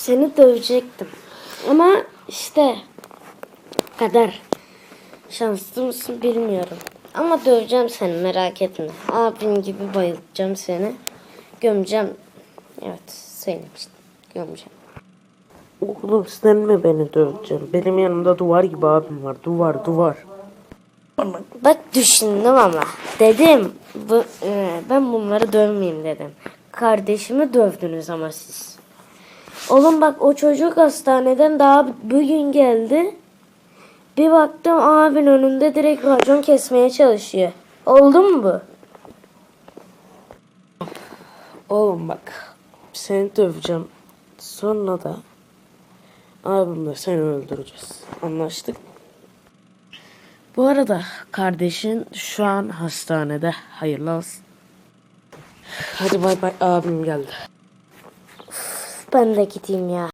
seni dövecektim. Ama işte kader. Şanslı mısın bilmiyorum. Ama döveceğim seni merak etme. Abin gibi bayılacağım seni. Gömeceğim. Evet için gömeceğim. Oğlum sen mi beni döveceksin? Benim yanımda duvar gibi abim var. Duvar duvar. Bak düşündüm ama dedim bu, e, ben bunları dövmeyeyim dedim. Kardeşimi dövdünüz ama siz. Oğlum bak o çocuk hastaneden daha bugün geldi. Bir baktım abin önünde direkt racon kesmeye çalışıyor. Oldu mu bu? Oğlum bak. Seni döveceğim. Sonra da abimle seni öldüreceğiz. Anlaştık. Bu arada kardeşin şu an hastanede. Hayırlı olsun. Hadi bay bay abim geldi. Ben de gideyim ya.